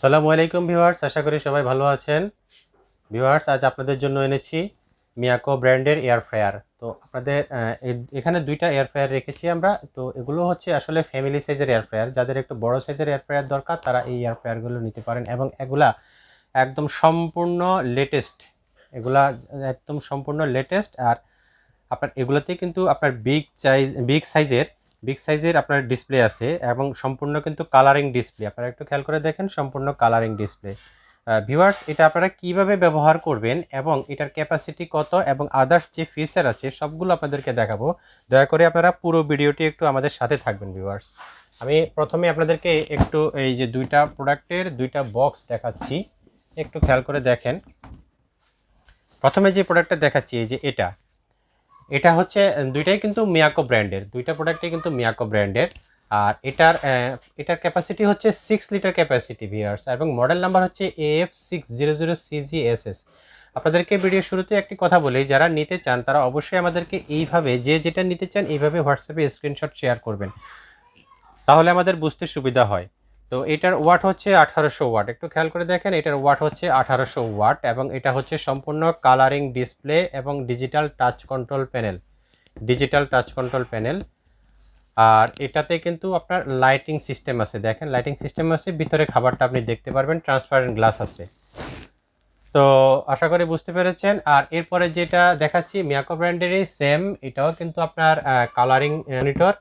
আসসালামু আলাইকুম ভিউয়ার্স, আশা করি সবাই ভালো আছেন। ভিউয়ার্স, আজ আপনাদের জন্য এনেছি মিয়াকো ব্র্যান্ডের এয়ার ফ্রায়ার। তো আপনাদের এখানে দুইটা এয়ার ফ্রায়ার রেখেছি আমরা। তো এগুলো হচ্ছে আসলে ফ্যামিলি সাইজের এয়ার ফ্রায়ার। যাদের একটু বড় সাইজের এয়ার ফ্রায়ার দরকার, তারা এই এয়ার ফ্রায়ারগুলো নিতে পারেন এবং এগুলা একদম সম্পূর্ণ লেটেস্ট এগুলা একদম সম্পূর্ণ লেটেস্ট আর আপনার এগুলোতে কিন্তু আপনার বিগ সাইজ বিগ সাইজের বিগ সাইজের আপনার ডিসপ্লে আছে এবং সম্পূর্ণ কিন্তু কালারিং ডিসপ্লে আপনারা একটু খেয়াল করে দেখেন সম্পূর্ণ কালারিং ডিসপ্লে ভিউয়ার্স এটা আপনারা কীভাবে ব্যবহার করবেন এবং এটার ক্যাপাসিটি কত এবং আদার্স যে ফিচার আছে, সবগুলো আপনাদেরকে দেখাবো। দয়া করে আপনারা পুরো ভিডিওটি একটু আমাদের সাথে থাকবেন ভিউয়ার্স আমি প্রথমে আপনাদেরকে একটু এই যে দুইটা প্রোডাক্টের দুইটা বক্স দেখাচ্ছি। একটু খেয়াল করে দেখেন। প্রথমে যে প্রোডাক্টটা দেখাচ্ছি, এই যে এটা। এটা হচ্ছে দুইটাই কিন্তু মিয়াকো ব্র্যান্ডের দুইটা প্রোডাক্টই কিন্তু মিয়াকো ব্র্যান্ডের আর এটার এটার ক্যাপাসিটি হচ্ছে সিক্স লিটার ক্যাপাসিটি ভিয়ার্স এবং মডেল নাম্বার হচ্ছে F six zero zero C G S S আপনাদেরকে ভিডিও শুরুতে একটি কথা বলি, যারা নিতে চান, তারা অবশ্যই আমাদেরকে এইভাবে, যে যেটা নিতে চান, এইভাবে হোয়াটসঅ্যাপে স্ক্রিনশট শেয়ার করবেন। তাহলে আমাদের বুঝতে সুবিধা হয়। তো এটার ওয়াট হচ্ছে আঠারোশো ওয়াট। একটু খেয়াল করে দেখেন, এটার ওয়াট হচ্ছে আঠারোশো ওয়াট এবং এটা হচ্ছে সম্পূর্ণ কালারিং ডিসপ্লে এবং digital touch control panel digital touch control panel আর এটাতে কিন্তু আপনার লাইটিং সিস্টেম আছে। দেখেন লাইটিং সিস্টেম আছে, ভিতরে খাবারটা আপনি দেখতে পারবেন ট্রান্সপারেন্ট গ্লাস আছে। তো আশা করি বুঝতে পেরেছেন। আর এরপরে যেটা দেখাচ্ছি মিয়াকো ব্র্যান্ডেরই সেম এটাও কিন্তু আপনার কালারিং মনিটর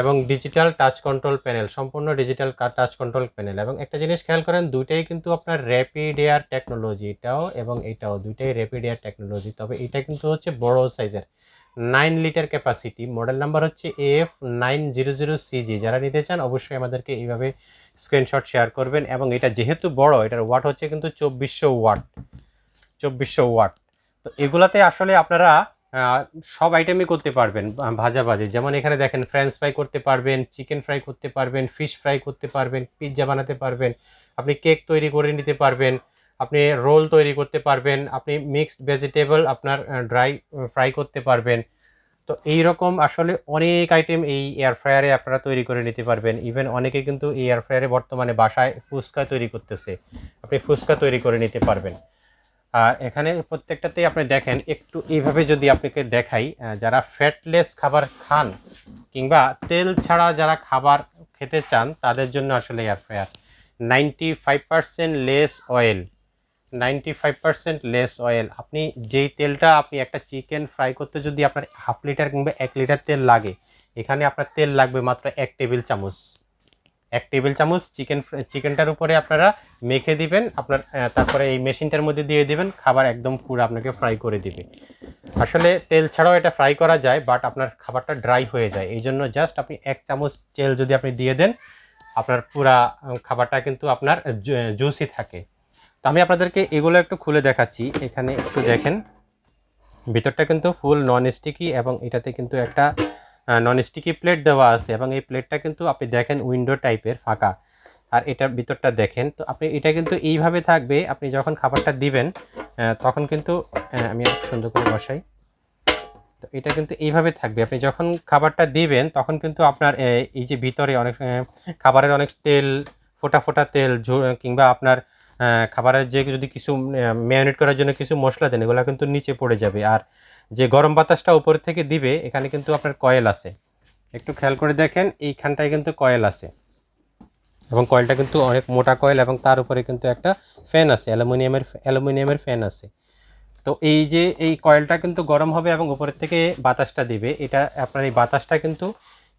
এবং ডিজিটাল টাচ কন্ট্রোল প্যানেল সম্পূর্ণ ডিজিটাল টাচ কন্ট্রোল প্যানেল এবং একটা জিনিস খেয়াল করেন, দুইটাই কিন্তু আপনার র্যাপিড এয়ার টেকনোলজি এটাও এবং এটাও, দুইটাই র্যাপিড এয়ার টেকনোলজি তবে এটা কিন্তু হচ্ছে বড় সাইজের nine litre capacity model number হচ্ছে F nine zero zero CG যারা নিতে চান, অবশ্যই আমাদেরকে এইভাবে স্ক্রিনশট শেয়ার করবেন। এবং এটা যেহেতু বড়, এটার ওয়াট হচ্ছে কিন্তু চব্বিশশো ওয়াট চব্বিশশো ওয়াট তো এগুলাতে আসলে আপনারা সব আইটেমই করতে পারবেন ভাজা ভাজি যেমন এখানে দেখেন ফ্রেঞ্চ ফ্রাই করতে পারবেন চিকেন ফ্রাই করতে পারবেন ফিশ ফ্রাই করতে পারবেন পিৎজা বানাতে পারবেন, আপনি কেক তৈরি করে নিতে পারবেন, আপনি রোল তৈরি করতে পারবেন, আপনি মিক্সড ভেজিটেবল আপনার ড্রাই ফ্রাই করতে পারবেন। তো এই রকম আসলে অনেক আইটেম এই এয়ার ফ্রায়ারে আপনারা তৈরি করে নিতে পারবেন। ইভেন অনেকে কিন্তু এই এয়ার ফ্রায়ারে বর্তমানে বাসায় ফুচকা তৈরি করতেছে। আপনি ফুচকা তৈরি করে নিতে পারবেন। আর এখানে প্রত্যেকটাতেই আপনি দেখেন, একটু এইভাবে যদি আপনাকে দেখাই যারা ফ্যাটলেস খাবার খান কিংবা তেল ছাড়া যারা খাবার খেতে চান, তাদের জন্য আসলে air fryer ninety five percent less oil ninety five percent less oil আপনি যেই তেলটা আপনি একটা চিকেন ফ্রাই করতে যদি আপনার হাফ লিটার কিংবা এক লিটার তেল লাগে, এখানে আপনার তেল লাগবে মাত্র এক টেবিল চামচ। এক টেবিল চামচ চিকেন চিকেনটার উপরে আপনারা মেখে দিবেন, আপনার তারপরে এই মেশিনটার মধ্যে দিয়ে দিবেন, খাবার একদম পুরো আপনাকে ফ্রাই করে দিবে। আসলে তেল ছাড়াও এটা ফ্রাই করা যায় বাট আপনার খাবারটা ড্রাই হয়ে যায়। এই জন্য জাস্ট আপনি এক চামচ তেল যদি আপনি দিয়ে দেন, আপনার পুরা খাবারটা কিন্তু আপনার জুসি থাকে। তো আমি আপনাদেরকে এগুলো একটু খুলে দেখাচ্ছি। এখানে একটু দেখেন। ভিতরটা কিন্তু ফুল নন স্টিকি এবং এটাতে কিন্তু একটা নন স্টিকি প্লেট দেওয়া আছে এবং এই প্লেটটা কিন্তু আপনি দেখেন উইন্ডো টাইপের ফাঁকা। আর এটার ভিতরটা দেখেন, তো আপনি এটা কিন্তু এইভাবে থাকবে, আপনি যখন খাবারটা দিবেন তখন কিন্তু আমি সুন্দর করে বসাই। তো এটা কিন্তু এইভাবে থাকবে, আপনি যখন খাবারটা দিবেন, তখন কিন্তু আপনার এই যে ভিতরে অনেক খাবারের অনেক তেল, ফোটা ফোটা তেল কিংবা আপনার খাবারের যে যদি কিছু ম্যারিনেট করার জন্য কিছু মশলা দেন, এগুলো কিন্তু নিচে পড়ে যাবে। আর যে গরম বাতাসটা উপর থেকে দিবে, এখানে কিন্তু আপনার কয়েল আছে। একটু খেয়াল করে দেখেন, এইখানটায় কিন্তু কয়েল আছে। এবং কয়েলটা কিন্তু অনেক মোটা কয়েল এবং তার উপরে কিন্তু একটা ফ্যান আছে, অ্যালুমিনিয়ামের অ্যালুমিনিয়ামের ফ্যান আছে। তো এই যে এই কয়েলটা কিন্তু গরম হবে এবং উপরের থেকে বাতাসটা দিবে, এটা আপনার এই বাতাসটা কিন্তু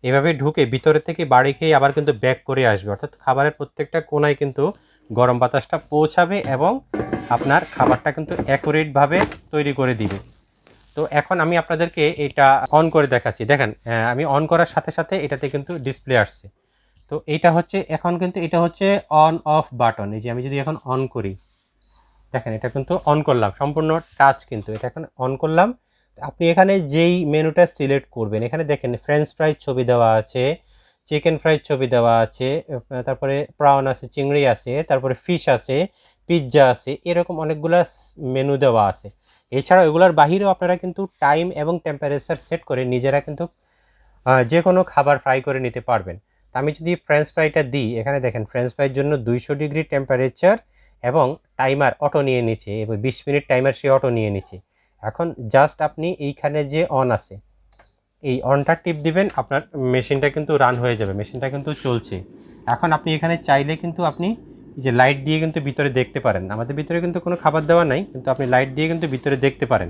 এভাবে ঢুকে ভিতরের থেকে বাড়ি খেয়ে আবার কিন্তু ব্যাক করে আসবে। অর্থাৎ খাবারের প্রত্যেকটা কোনায় কিন্তু গরম বাতাসটা পৌঁছাবে এবং আপনার খাবারটা কিন্তু অ্যাকুরেটভাবে তৈরি করে দিবে। তো এখন আমি আপনাদেরকে এটা অন করে দেখাচ্ছি। দেখেন আমি অন করার সাথে সাথে এটাতে কিন্তু ডিসপ্লে আসছে। তো এটা হচ্ছে, এখন কিন্তু এটা হচ্ছে অন অফ বাটন এই যে আমি যদি এখন অন করি, দেখেন এটা কিন্তু অন করলাম। সম্পূর্ণ টাচ কিন্তু, এটা এখন অন করলাম। আপনি এখানে যেই মেনুটা সিলেক্ট করবেন, এখানে দেখেন ফ্রেঞ্চ ফ্রাই ছবি দেওয়া আছে চিকেন ফ্রাই ছবি দেওয়া আছে তারপরে প্রাউন আছে, চিংড়ি আছে, তারপরে ফিশ আছে পিৎজা আছে, এরকম অনেকগুলা মেনু দেওয়া আছে। এছাড়া এগুলোর বাহিরেও আপনারা কিন্তু টাইম এবং টেম্পারেচার সেট করে নিজেরা কিন্তু যে কোনো খাবার ফ্রাই করে নিতে পারবেন। তা আমি যদি ফ্রেঞ্চ ফ্রাইটা দিই, এখানে দেখেন ফ্রেঞ্চ ফ্রাইয়ের জন্য দুইশো ডিগ্রি টেম্পারেচার এবং টাইমার অটো নিয়ে নিচ্ছে, এবং বিশ মিনিট টাইমার সে অটো নিয়ে নিচ্ছে। এখন জাস্ট আপনি এইখানে যে অন আছে, এই অনটা টিপ দিবেন, আপনার মেশিনটা কিন্তু রান হয়ে যাবে মেশিনটা কিন্তু চলছে। এখন আপনি এখানে চাইলে কিন্তু আপনি যে লাইট দিয়ে কিন্তু ভিতরে দেখতে পারেন। আমাদের ভিতরে কিন্তু কোনো খাবার দেওয়া নাই, কিন্তু আপনি লাইট দিয়ে কিন্তু ভিতরে দেখতে পারেন।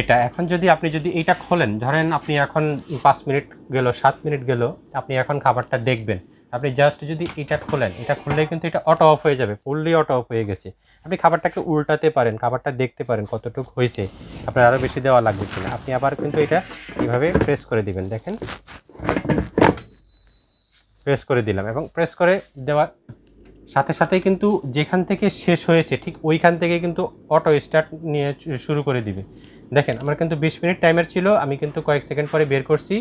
এটা এখন যদি আপনি যদি এটা খোলেন, ধরেন আপনি এখন পাঁচ মিনিট গেল, সাত মিনিট গেল, আপনি এখন খাবারটা দেখবেন। আপনি জাস্ট যদি এটা খোলেন, এটা খুললে কিন্তু এটা অটো অফ হয়ে যাবে ফুললি অটো অফ হয়ে গেছে। আপনি খাবারটাকে উল্টাতে পারেন, খাবারটা দেখতে পারেন কতটুকু হয়েছে। আপনার আরও বেশি দেওয়া লাগবে কিনা। আপনি আবার কিন্তু এটা এইভাবে প্রেস করে দিবেন, দেখেন। প্রেস করে দিলাম এবং প্রেস করে দেওয়ার সাথে সাথেই কিন্তু যেখান থেকে শেষ হয়েছে, ঠিক ওইখান থেকে কিন্তু অটো স্টার্ট নিয়ে শুরু করে দিবে। দেখেন, আমার কিন্তু বিশ মিনিট টাইমার ছিল, আমি কিন্তু কয়েক সেকেন্ড পরে বের করছি।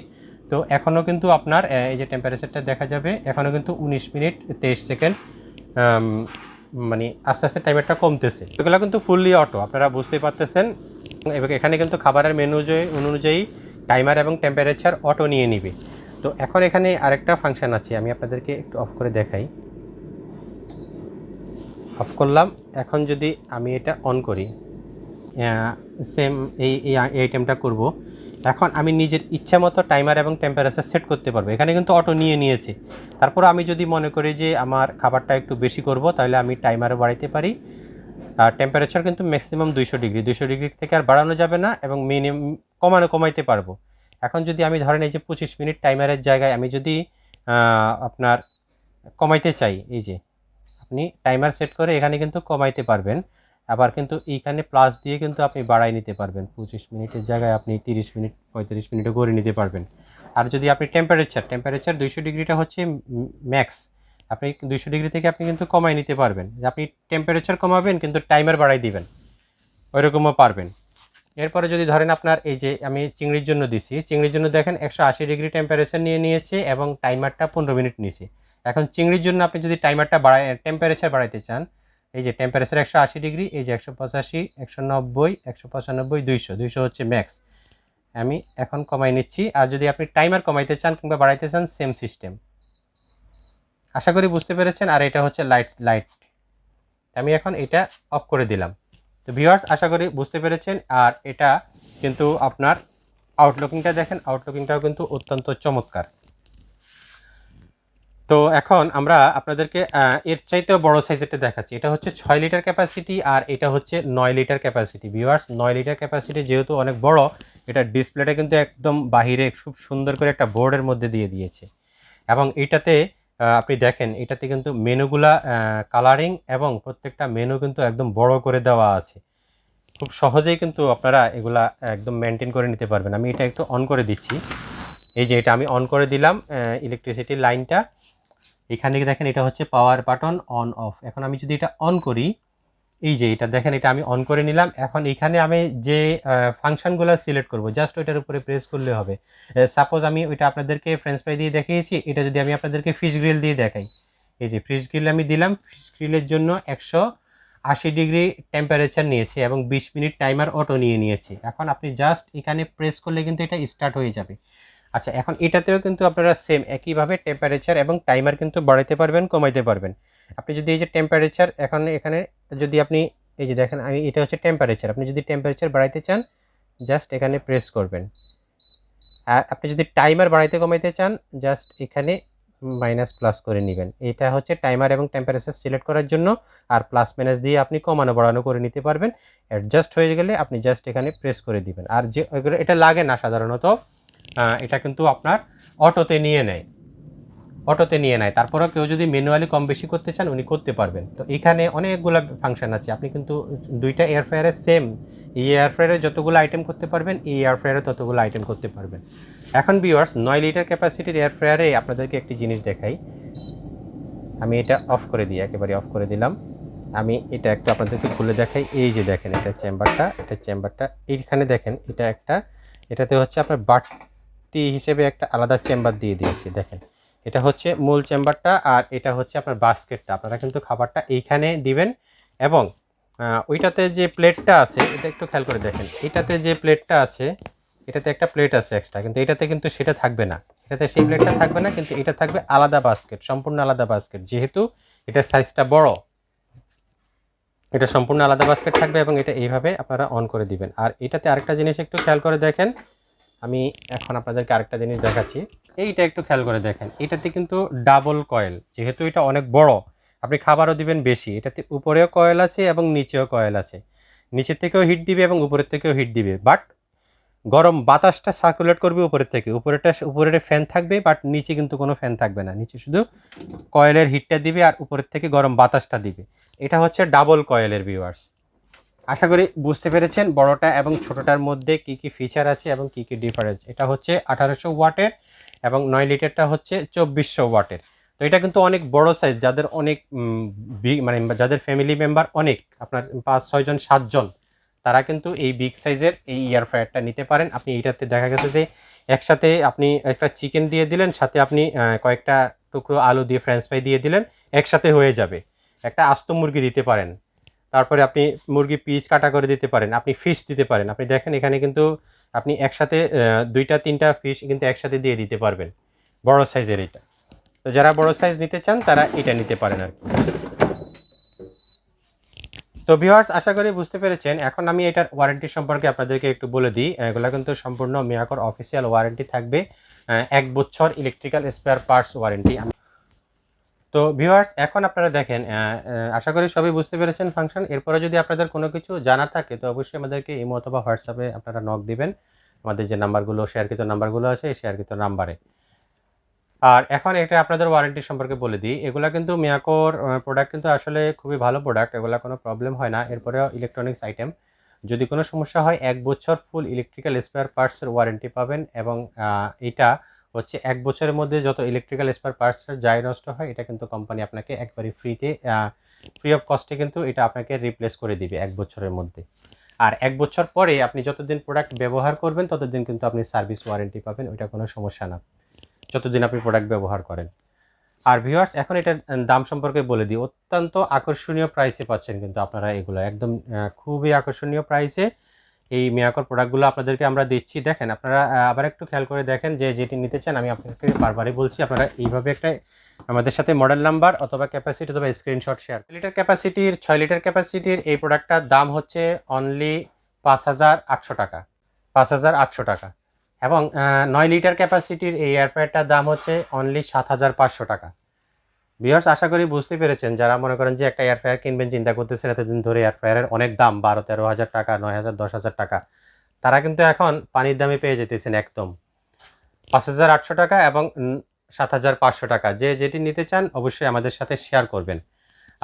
তো এখনও কিন্তু আপনার এই যে টেম্পারেচারটা দেখা যাবে এখনও কিন্তু উনিশ মিনিট তেইশ সেকেন্ড মানে আস্তে আস্তে টাইমারটা কমতেছে। এগুলো কিন্তু ফুললি অটো আপনারা বুঝতেই পারতেছেন। এবং এখানে কিন্তু খাবারের মেনু অনুযায়ী টাইমার এবং টেম্পারেচার অটো নিয়ে নিবে। তো এখন এখানে আরেকটা ফাংশন আছে, আমি আপনাদেরকে একটু অফ করে দেখাই। অফ করলাম। এখন যদি আমি এটা অন করি সেম এই এই আইটেমটা করব। এখন আমি নিজের ইচ্ছা মতো টাইমার এবং টেম্পারেচার সেট করতে পারব। এখানে কিন্তু অটো নিয়ে নিয়েছে। তারপর আমি যদি মনে করি যে আমার খাবারটা একটু বেশি করব, তাহলে আমি টাইমারও বাড়াইতে পারি। আর টেম্পারেচার কিন্তু ম্যাক্সিমাম দুইশো ডিগ্রি। দুইশো ডিগ্রি থেকে আর বাড়ানো যাবে না এবং মিনিমাম কমানো কমাইতে পারব। এখন যদি আমি ধরেন এই যে পঁচিশ মিনিট টাইমারের জায়গায় আমি যদি আপনার কমাইতে চাই, এই যে আপনি টাইমার সেট করে এখানে কিন্তু কমাইতে পারবেন। আবার কিন্তু এইখানে প্লাস দিয়ে কিন্তু আপনি বাড়াই নিতে পারবেন। পঁচিশ মিনিটের জায়গায় আপনি তিরিশ মিনিট, পঁয়ত্রিশ মিনিটও করে নিতে পারবেন। আর যদি আপনি টেম্পারেচার টেম্পারেচার দুইশো ডিগ্রিটা হচ্ছে ম্যাক্স আপনি দুইশো ডিগ্রি থেকে আপনি কিন্তু কমাই নিতে পারবেন। আপনি টেম্পারেচার কমাবেন, কিন্তু টাইমার বাড়াই দিবেন। ওইরকমও পারবেন। এরপরে যদি ধরেন আপনার এই যে আমি চিংড়ির জন্য দিছি, চিংড়ির জন্য দেখেন একশো আশি ডিগ্রি টেম্পারেচার নিয়ে নিয়েছে এবং টাইমারটা পনেরো মিনিট নিয়েছে। এখন চিংড়ির জন্য আপনি যদি টাইমারটা বাড়ায় টেম্পারেচার বাড়াইতে চান, এই যে টেম্পারেচার একশো আশি ডিগ্রি এই যে একশো পঁচাশি, একশো নব্বই, একশো পঁচানব্বই, দুইশো দুইশো হচ্ছে ম্যাক্স আমি এখন কমাই নিচ্ছি, আর যদি আপনি টাইমার কমাইতে চান কিংবা বাড়াইতে চান সেম সিস্টেম আশা করি বুঝতে পেরেছেন, আর এটা হচ্ছে লাইট লাইট আমি এখন এটা অফ করে দিলাম। তো ভিউয়ার্স আশা করি বুঝতে পেরেছেন, আর এটা কিন্তু আপনার আউটলুকিংটা দেখেন আউটলুকিংটাও কিন্তু অত্যন্ত চমৎকার। তো এখন আমরা আপনাদেরকে এর চাইতেও বড় সাইজেরটা দেখাচ্ছি। এটা হচ্ছে ছয় লিটার ক্যাপাসিটি আর এটা হচ্ছে নয় লিটার ক্যাপাসিটি ভিউয়ার্স নয় লিটার ক্যাপাসিটি যেহেতু অনেক বড়, এটা ডিসপ্লেটা কিন্তু একদম বাহিরে খুব সুন্দর করে একটা বোর্ডের মধ্যে দিয়ে দিয়েছে। এবং এটাতে আপনি দেখেন, এটাতে কিন্তু মেনুগুলা কালারিং এবং প্রত্যেকটা মেনু কিন্তু একদম বড় করে দেওয়া আছে। খুব সহজেই কিন্তু আপনারা এগুলা একদম মেনটেন করে নিতে পারবেন। আমি এটা একটু অন করে দিচ্ছি। এই যে এটা আমি অন করে দিলাম ইলেকট্রিসিটির লাইনটা এখানে দেখেন এটা হচ্ছে পাওয়ার বাটন অন অফ এখন আমি যদি এটা অন করি, এই যে এটা দেখেন, এটা আমি অন করে নিলাম। এখন এখানে আমি যে ফাংশনগুলো সিলেক্ট করব জাস্ট ওইটার উপরে প্রেস করলে হবে। সাপোজ আমি ওইটা আপনাদেরকে ফ্রেঞ্চ ফ্রাই দিয়ে দেখিয়েছি, এটা যদি আমি আপনাদেরকে ফিশ গ্রিল দিয়ে দেখাই। এই যে ফিশ গ্রিল আমি দিলাম ফিশ গ্রিলের জন্য একশো আশি ডিগ্রি টেম্পারেচার নিয়েছে এবং বিশ মিনিট টাইমার অটো নিয়ে নিয়েছে। এখন আপনি জাস্ট এখানে প্রেস করলে কিন্তু এটা স্টার্ট হয়ে যাবে। আচ্ছা এখন এটাতেও কিন্তু আপনারা সেম একইভাবে টেম্পারেচার এবং টাইমার কিন্তু বাড়াইতে পারবেন, কমাইতে পারবেন। আপনি যদি এই যে টেম্পারেচার এখন এখানে যদি আপনি, এই যে দেখেন, আমি, এটা হচ্ছে টেম্পারেচার আপনি যদি টেম্পারেচার বাড়াইতে চান জাস্ট এখানে প্রেস করবেন। আর আপনি যদি টাইমার বাড়াইতে কমাইতে চান জাস্ট এখানে মাইনাস প্লাস করে নেবেন। এটা হচ্ছে টাইমার এবং টেম্পারেচার সিলেক্ট করার জন্য, আর প্লাস মাইনাস দিয়ে আপনি কমানো বাড়ানো করে নিতে পারবেন। অ্যাডজাস্ট হয়ে গেলে আপনি জাস্ট এখানে প্রেস করে দিবেন। আর যে এটা লাগে না সাধারণত। এটা কিন্তু আপনার অটোতে নিয়ে নেয়। অটোতে নিয়ে নেয়। তারপরেও কেউ যদি ম্যানুয়ালি কম বেশি করতে চান, উনি করতে পারবেন। তো এখানে অনেকগুলো ফাংশন আছে। আপনি কিন্তু দুইটা এয়ার সেম এই এয়ার যতগুলো আইটেম করতে পারবেন, এই এয়ার ততগুলো আইটেম করতে পারবেন। এখন ভিউয়ার্স নয় লিটার ক্যাপাসিটির এয়ার আপনাদেরকে একটি জিনিস দেখাই। আমি এটা অফ করে দিই, একেবারে অফ করে দিলাম। আমি এটা একটু আপনাদেরকে খুলে দেখাই। এই যে দেখেন, এটা চেম্বারটা এটা চেম্বারটা এইখানে দেখেন, এটা একটা, এটাতে হচ্ছে আপনার বাড়তি হিসেবে একটা আলাদা চেম্বার দিয়ে দিয়েছি, দেখেন। এটা হচ্ছে মূল চেম্বারটা আর এটা হচ্ছে আপনার বাস্কেটটা। আপনারা কিন্তু খাবারটা এইখানে দিবেন এবং ওইটাতে যে প্লেটটা আছে, এটা একটু খেয়াল করে দেখেন। এটাতে যে প্লেটটা আছে, এটাতে একটা প্লেট আছে এক্সট্রা, কিন্তু এটাতে কিন্তু সেটা থাকবে না। এটাতে সেই প্লেটটা থাকবে না, কিন্তু এটা থাকবে আলাদা বাস্কেট, সম্পূর্ণ আলাদা বাস্কেট। যেহেতু এটা সাইজটা বড়, এটা সম্পূর্ণ আলাদা বাস্কেট থাকবে এবং এটা এইভাবে আপনারা অন করে দিবেন। আর এটাতে আরেকটা জিনিস একটু খেয়াল করে দেখেন আমি এখন আপনাদেরকে আরেকটা জিনিস দেখাচ্ছি। এইটা একটু খেয়াল করে দেখেন, এটাতে কিন্তু ডাবল কয়েল যেহেতু এটা অনেক বড়, আপনি খাবারও দিবেন বেশি, এটাতে উপরেও কয়েল আছে এবং নিচেও কয়েল আছে। নিচের থেকেও হিট দিবে এবং উপরের থেকেও হিট দিবে বাট গরম বাতাসটা সার্কুলেট করবে উপরের থেকে। উপরেটা উপরের ফ্যান থাকবে বাট নিচে কিন্তু কোনো ফ্যান থাকবে না। নিচে শুধু কয়েলের হিটটা দিবে আর উপরের থেকে গরম বাতাসটা দিবে। এটা হচ্ছে ডাবল কয়েলের ভিউয়ার্স আশা করি বুঝতে পেরেছেন বড়টা এবং ছোটটার মধ্যে কি কি ফিচার আছে এবং কি কি ডিফারেন্স এটা হচ্ছে আঠারোশো ওয়াটের এবং নয় লিটারটা হচ্ছে চব্বিশশো ওয়াটের। তো এটা কিন্তু অনেক বড় সাইজ যাদের অনেক মানে যাদের ফ্যামিলি মেম্বার অনেক, আপনার পাঁচ ছয়জন সাতজন তারা কিন্তু এই বিগ সাইজের এই ইয়ার ফ্রায়ারটা নিতে পারেন। আপনি এটাতে দেখা গেছে যে একসাথে আপনি একটা চিকেন দিয়ে দিলেন, সাথে আপনি কয়েকটা টুকরো আলু দিয়ে ফ্রেঞ্চ ফ্রাই দিয়ে দিলেন, একসাথে হয়ে যাবে। একটা আস্ত মুরগি দিতে পারেন। তারপরে আপনি মুরগি পিস কাটা করে দিতে পারেন, আপনি ফিশ দিতে পারেন, আপনি দেখেন এখানে কিন্তু আপনি একসাথে দুইটা, তিনটা ফিশ কিন্তু একসাথে দিয়ে দিতে পারবেন, বড় সাইজের এটা। তো যারা বড় সাইজ নিতে চান, তারা এটা নিতে পারেন আর কি। তো ভিউয়ার্স আশা করি বুঝতে পেরেছেন, এখন আমি এটার ওয়ারেন্টি সম্পর্কে আপনাদেরকে একটু বলে দিই। এগুলো কিন্তু সম্পূর্ণ মিয়াকর অফিসিয়াল ওয়ারেন্টি থাকবে এক বছর ইলেকট্রিক্যাল স্পেয়ার পার্টস ওয়ারেন্টি তো ভিউয়ার্স এখন আপনারা দেখেন আশা করি সবাই বুঝতে পেরেছেন ফাংশন। এরপরে যদি আপনাদের কোনো কিছু জানার থাকে, তো অবশ্যই আমাদেরকে ইমো অথবা হোয়াটসঅ্যাপে আপনারা নক দিবেন। আমাদের যে নাম্বারগুলো, শেয়ারকৃত নাম্বারগুলো আছে, এই শেয়ারকৃত নাম্বারে। আর এখন এটা আপনাদের ওয়ারেন্টি সম্পর্কে বলে দিই। এগুলা কিন্তু মিয়াকোর প্রোডাক্ট কিন্তু আসলে খুবই ভালো প্রোডাক্ট এগুলা কোনো প্রবলেম হয় না। এরপরেও ইলেকট্রনিক্স আইটেম যদি কোনো সমস্যা হয়, এক বছর ফুল ইলেকট্রিক্যাল স্পেয়ার পার্টসের ওয়ারেন্টি পাবেন এবং এটা হচ্ছে এক বছরের মধ্যে যত ইলেকট্রিক্যাল স্পেয়ার পার্টসের যাই নষ্ট হয় এটা কিন্তু কোম্পানি আপনাকে একবারই ফ্রিতে ফ্রি অফ কস্টে কিন্তু এটা আপনাকে রিপ্লেস করে দিবে এক বছরের মধ্যে। আর এক বছর পরে আপনি যতদিন প্রোডাক্ট ব্যবহার করবেন ততদিন কিন্তু আপনি সার্ভিস ওয়ারেন্টি পাবেন ওইটা কোনো সমস্যা না। যতদিন আপনি প্রোডাক্ট ব্যবহার করেন। আর ভিউয়ার্স এখন আহ, দাম সম্পর্কে বলে দিই অত্যন্ত আকর্ষণীয় প্রাইসে পাচ্ছেন কিন্তু আপনারা এগুলো। একদম খুবই আকর্ষণীয় প্রাইসে এই মিয়াকর প্রোডাক্টগুলো আপনাদেরকে আমরা দিচ্ছি। দেখেন, আপনারা আবার একটু খেয়াল করে দেখেন যে যেটি নিতে চান, আমি আপনাকে বারবারই বলছি, আপনারা এইভাবে একটা আমাদের সাথে মডেল নাম্বার অথবা ক্যাপাসিটি অথবা স্ক্রিনশট শেয়ার লিটার ক্যাপাসিটির ছয় লিটার ক্যাপাসিটির এই প্রোডাক্টটার দাম হচ্ছে অনলি পাঁচ হাজার আটশো টাকা। পাঁচ হাজার আটশো টাকা। এবং নয় লিটার ক্যাপাসিটির এই এয়ারপ্যাডটার দাম হচ্ছে অনলি সাত হাজার পাঁচশো টাকা। বিয়ার্স আশা করি বুঝতে পেরেছেন, যারা মনে করেন যে একটা এয়ার ফ্রায়ার কিনবেন, চিন্তা করতেছেন এতদিন ধরে এয়ার ফ্রায়ারের অনেক দাম, বারো, তেরো হাজার টাকা, নয় হাজার, দশ হাজার টাকা। তারা কিন্তু এখন পানির দামে পেয়ে যেতেছেন একদম। পাঁচ হাজার আটশো টাকা এবং সাত হাজার পাঁচশো টাকা। যে যেটি নিতে চান, অবশ্যই আমাদের সাথে শেয়ার করবেন।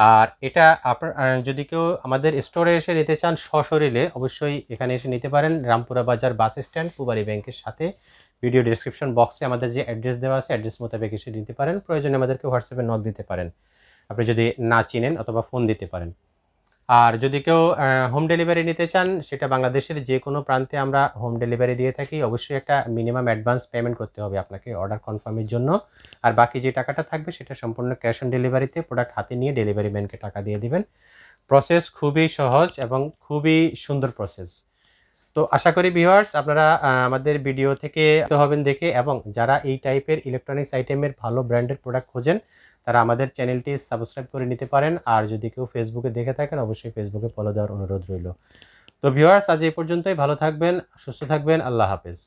আর এটা আপনার যদি কেউ আমাদের স্টোরে এসে নিতে চান সশরীরে, অবশ্যই এখানে এসে নিতে পারেন রামপুরা বাজার বাস স্ট্যান্ড পুবারি ব্যাংকের সাথে। ভিডিও ডিসক্রিপশন বক্সে আমাদের যে অ্যাড্রেস দেওয়া আছে অ্যাড্রেস মোতাবেক এসে নিতে পারেন। প্রয়োজনে আমাদেরকে হোয়াটসঅ্যাপে নক দিতে পারেন। আপনি যদি না চিনেন অথবা ফোন দিতে পারেন। আর যদি কেউ হোম ডেলিভারি নিতে চান, সেটা বাংলাদেশের যে কোনো প্রান্তে আমরা হোম ডেলিভারি দিয়ে থাকি। অবশ্যই একটা মিনিমাম অ্যাডভান্স পেমেন্ট করতে হবে আপনাকে অর্ডার কনফার্মের জন্য। আর বাকি যে টাকাটা থাকবে, সেটা সম্পূর্ণ ক্যাশ অন ডেলিভারিতে প্রোডাক্ট হাতে নিয়ে ডেলিভারি ম্যানকে টাকা দিয়ে দিবেন। প্রসেস খুবই সহজ এবং খুবই সুন্দর প্রসেস তো আশা করি ভিউয়ার্স আপনারা আমাদের ভিডিও থেকে হবেন দেখে এবং যারা এই টাইপের ইলেকট্রনিক্স আইটেমের ভালো ব্র্যান্ডের প্রোডাক্ট খোঁজেন তারা আমাদের চ্যানেলটি সাবস্ক্রাইব করে নিতে পারেন। আর যদি কেউ ফেসবুকে দেখে থাকেন, অবশ্যই ফেসবুকে ফলো দেওয়ার অনুরোধ রইল। তো ভিউয়ার্স আজ এই পর্যন্তই। ভালো থাকবেন, সুস্থ থাকবেন। আল্লাহ হাফেজ।